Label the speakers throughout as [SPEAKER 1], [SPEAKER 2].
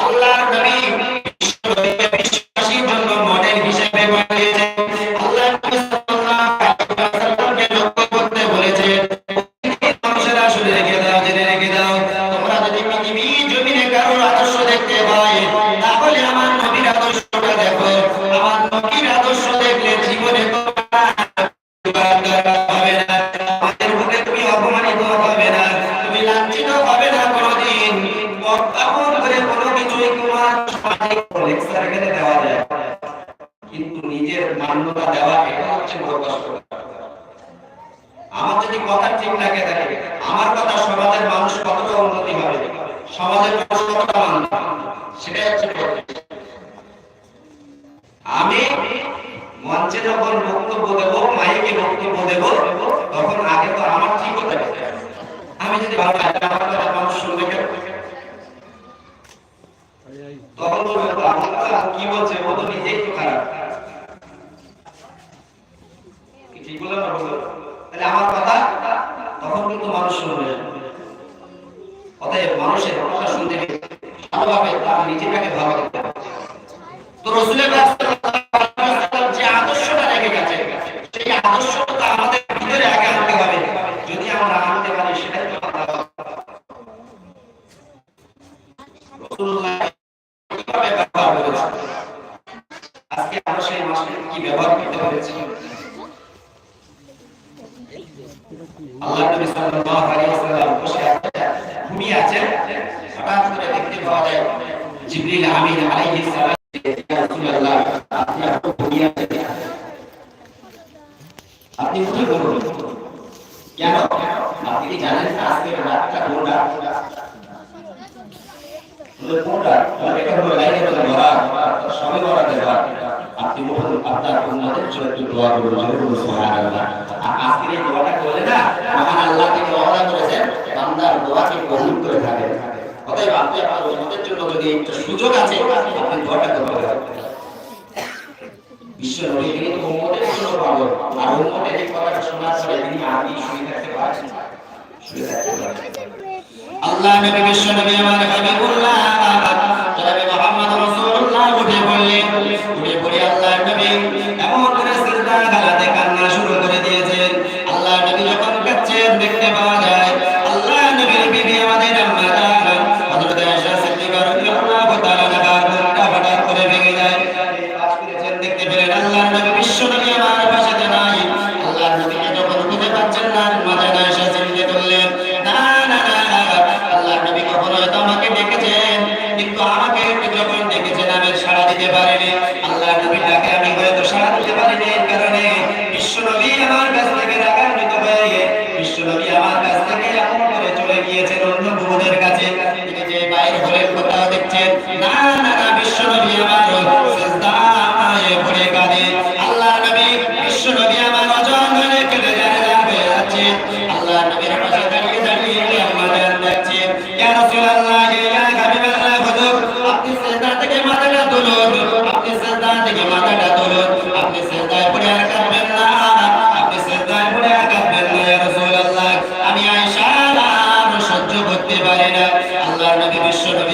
[SPEAKER 1] আল্লাহর করে তোমার এখানে দেওয়া যায় কিন্তু নিজের মান্যতা দেওয়া এটা হচ্ছে বড় কষ্ট। আমার যদি কথা ঠিক লাগে থাকে, আমার কথা সমাজের মানুষ কতটা উন্নতি হবে? সমাজের মানুষ কতটা মানবে। তাহলে আমার কথা তখন কিন্তু মানুষ শুনবে অতএব মানুষের কথা শুনতে ভালোভাবে তার নিজেটাকে ভালো করতে তো রসুলের যে আদর্শটা আদর্শটা আমাদের ভিতরে যদি আমরা আনতে রাসূলুল্লাহ কীভাবে ব্যবহার করেছে আজকে আমরা সেই মাসে কি ব্যবহার করতে পেরেছি আল্লাহ নবী সাল্লাল্লাহু আলাইহি ওয়াসাল্লাম বসে আছেন, ঘুমিয়ে আছেন। হঠাৎ করে দেখতে পাওয়া যায়, জিবরিল আমিন আলাইহিস সালাম আপনি আপনার বলুন সুবহানাল্লাহ আর আজকের এই দোয়াটা করে না মহান আল্লাহ থেকে ওয়াদা করেছেন বান্দার দোয়াকে কবুল করে থাকেন অতএব আপনি আপনার উম্মতের জন্য যদি একটা সুযোগ আছে, আপনি দোয়াটা করতে পারেন। বিশ্ব নবী তিনি তো উম্মতের জন্য পাগল। আর উম্মতের এই কথাটা শোনার পরে তিনি পারেন শুনে থাকতে পারেন আল্লাহ নবী বিশ্ব নবী আমার হাবিবুল্লাহ জনাবে মুহাম্মদ রাসূলুল্লাহ উঠে বললেন উঠে পড়ে আল্লাহ নবী এমন করে সিজদা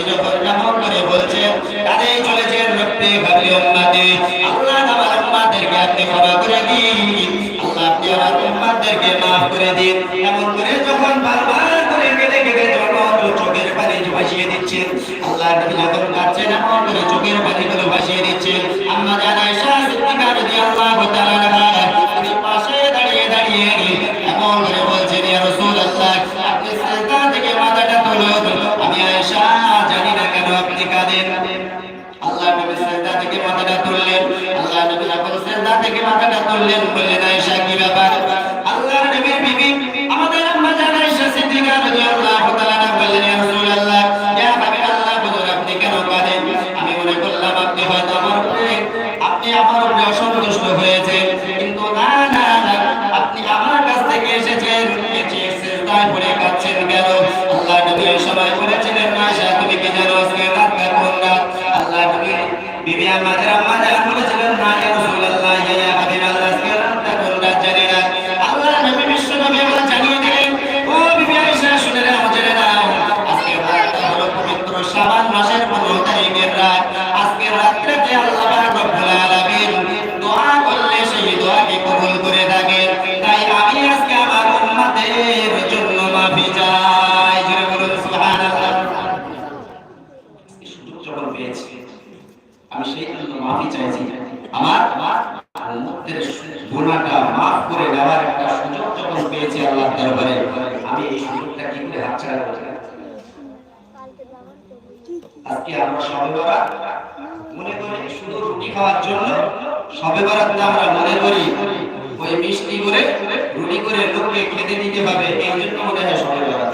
[SPEAKER 1] যখন এমন করে বলছে কাঁদেই চলেছেন রক্তে ভাবি উম্মতে আল্লাহ আমার উম্মতদেরকে আপনি করে দিন। এমন করে যখন বারবার করে কেঁদে কেঁদে যখন চোখের পানি ভাসিয়ে দিচ্ছেন। তুললেন বললেন, আয়েশা, কি ব্যাপার? আল্লাহ নবীর বিবি আমাদের আম্মা জান আয়েশা সিদ্দিকা রাদিয়াল্লাহু তাআলা বললেন, ইয়া রাসূলুল্লাহ, ইয়া হাবিবাল্লাহ হুজুর আপনি কেন কাঁদেন? আমি মনে করলাম, আপনি হয়তো আমার উপরে, আপনি আমার উপরে অসন্তুষ্ট হয়েছে আমি সেই জন্য মাফি চাইছি আমার মুক্তের গুণাটা মাফ করে দেওয়ার একটা সুযোগ যখন পেয়েছি আল্লাহ দরবারে, আমি এই সুযোগটা কি করে হাতছাড়া করছি আজকে আমরা সবে বরাত, মনে করি শুধু রুটি খাওয়ার জন্য সবে বরাত আমরা মনে করি ওই মিষ্টি করে রুটি করে লোককে খেতে দিতে হবে, এই জন্য মনে হয় সবে বরাত।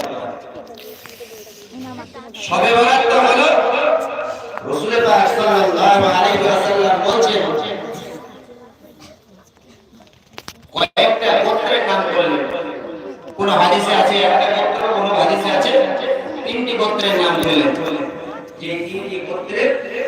[SPEAKER 1] সবে বরাত হাদিসে আছে হাদিসে আছে? তিনটি গোত্রের নাম বললেন